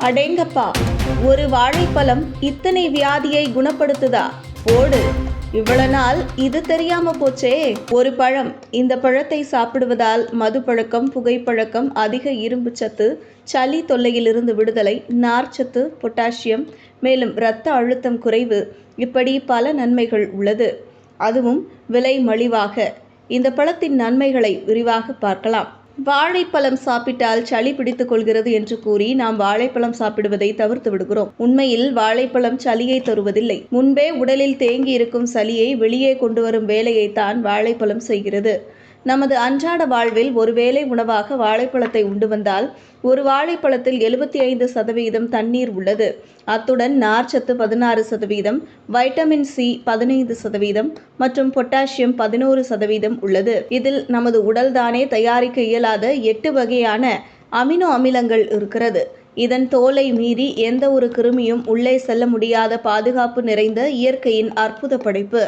அடேங்கப்பா ஒரு வாழைப்பழம் இத்தனை வியாதியை குணப்படுத்துதா? போடு. இவ்வளவு நாள் இது தெரியாம போச்சே. ஒரு பழம் இந்த பழத்தை சாப்பிடுவதால் மது பழக்கம் புகைப்பழக்கம் அதிக இரும்பு சத்து சளி தொல்லையிலிருந்து விடுதலை நார்ச்சத்து பொட்டாசியம் மேலும் இரத்த அழுத்தம் குறைவு இப்படி பல நன்மைகள் உள்ளது. அதுவும் விலை மலிவாக. இந்த பழத்தின் நன்மைகளை விரிவாக பார்க்கலாம். வாழைப்பழம் சாப்பிட்டால் சளி பிடித்துக் கொள்கிறது என்று கூறி நாம் வாழைப்பழம் சாப்பிடுவதை தவிர்த்து விடுகிறோம். உண்மையில் வாழைப்பழம் சளியை தருவதில்லை. முன்பே உடலில் தேங்கி இருக்கும் சளியை வெளியே கொண்டு வரும் வேலையைத்தான் வாழைப்பழம் செய்கிறது. நமது அன்றாட வாழ்வில் ஒருவேளை உணவாக வாழைப்பழத்தை உண்டு வந்தால் ஒரு வாழைப்பழத்தில் எழுபத்தி ஐந்து சதவீதம் தண்ணீர் உள்ளது. அத்துடன் நார்ச்சத்து பதினாறு சதவீதம் வைட்டமின் சி பதினைந்து சதவீதம் மற்றும் பொட்டாசியம் பதினோரு சதவீதம் உள்ளது. இதில் நமது உடல்தானே தயாரிக்க இயலாத எட்டு வகையான அமினோ அமிலங்கள் இருக்கிறது. இதன் தோலை மீறி எந்த ஒரு கிருமியும் உள்ளே செல்ல முடியாத பாதுகாப்பு நிறைந்த இயற்கையின் அற்புத படைப்பு.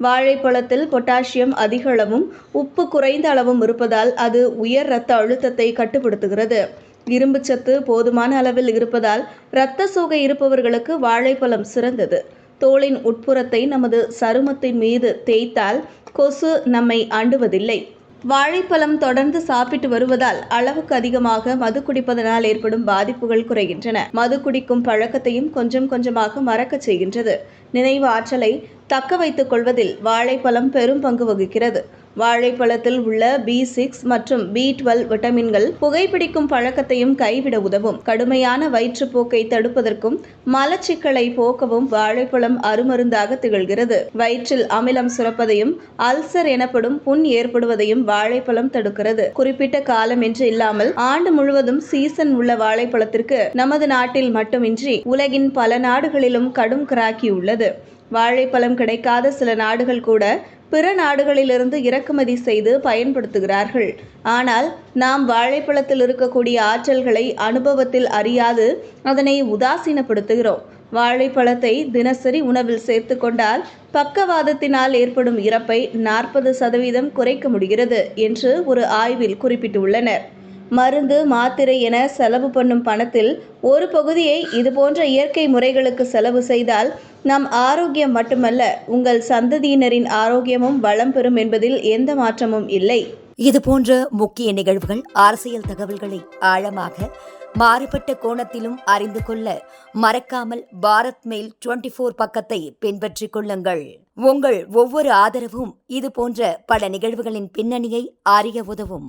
வாழைப்பழத்தில் பொட்டாசியம் அதிக அளவும் உப்பு குறைந்த அளவும் இருப்பதால் அது உயர் இரத்த அழுத்தத்தை கட்டுப்படுத்துகிறது. இரும்புச்சத்து போதுமான அளவில் இருப்பதால் இரத்த சோகை இருப்பவர்களுக்கு வாழைப்பழம் சிறந்தது. தோளின் உட்புறத்தை நமது சருமத்தின் மீது தேய்த்தால் கொசு நம்மை அண்டுவதில்லை வாழைப்பழம் தொடர்ந்து சாப்பிட்டு வருவதால் அளவுக்கு அதிகமாக மது குடிப்பதனால் ஏற்படும் பாதிப்புகள் குறைகின்றன. மது குடிக்கும் பழக்கத்தையும் கொஞ்சம் கொஞ்சமாக மறக்கச் செய்கின்றது. நினைவு ஆற்றலை தக்க வைத்துக் கொள்வதில் வாழைப்பழம் பெரும் பங்கு வகிக்கிறது. வாழைப்பழத்தில் உள்ள பி சிக்ஸ் மற்றும் பி டுவெல் விட்டமின்கள் புகைப்பிடிக்கும் பழக்கத்தையும் கைவிட உதவும். கடுமையான வயிற்றுப்போக்கை தடுப்பதற்கும் மலச்சிக்கலை போக்கவும் வாழைப்பழம் அருமருந்தாக திகழ்கிறது. வயிற்றில் அமிலம் சுரப்பதையும் அல்சர் எனப்படும் புண் ஏற்படுவதையும் வாழைப்பழம் தடுக்கிறது. குறிப்பிட்ட காலம் என்று இல்லாமல் ஆண்டு முழுவதும் சீசன் உள்ள வாழைப்பழத்திற்கு நமது நாட்டில் மட்டுமின்றி உலகின் பல நாடுகளிலும் கடும் கிராக்கி உள்ளது. வாழைப்பழம் கிடைக்காத சில நாடுகள் கூட பிற நாடுகளிலிருந்து இறக்குமதி செய்து பயன்படுத்துகிறார்கள். ஆனால் நாம் வாழைப்பழத்தில் இருக்கக்கூடிய ஆற்றல்களை அனுபவத்தில் அறியாது அதனை உதாசீனப்படுத்துகிறோம். வாழைப்பழத்தை தினசரி உணவில் சேர்த்து கொண்டால் பக்கவாதத்தினால் ஏற்படும் இறப்பை நாற்பது சதவீதம் குறைக்க முடிகிறது என்று ஒரு ஆய்வில் குறிப்பிட்டுள்ளனர். மருந்து மாத்திரை என செலவு பண்ணும் பணத்தில் ஒரு பகுதியை இதுபோன்ற இயற்கை முறைகளுக்கு செலவு செய்தால் நம் ஆரோக்கியம் மட்டுமல்ல உங்கள் சந்ததியினரின் ஆரோக்கியமும் வளம் பெறும் என்பதில் எந்த மாற்றமும் இல்லை. இது போன்ற முக்கிய நிகழ்வுகள் அரசியல் தகவல்களை ஆழமாக மாறுபட்ட கோணத்திலும் அறிந்து கொள்ள மறக்காமல் பாரத் மெயில் டுவெண்டி ஃபோர் பக்கத்தை பின்பற்றிக் கொள்ளுங்கள். உங்கள் ஒவ்வொரு ஆதரவும் இது போன்ற பல நிகழ்வுகளின் பின்னணியை அறிய உதவும்.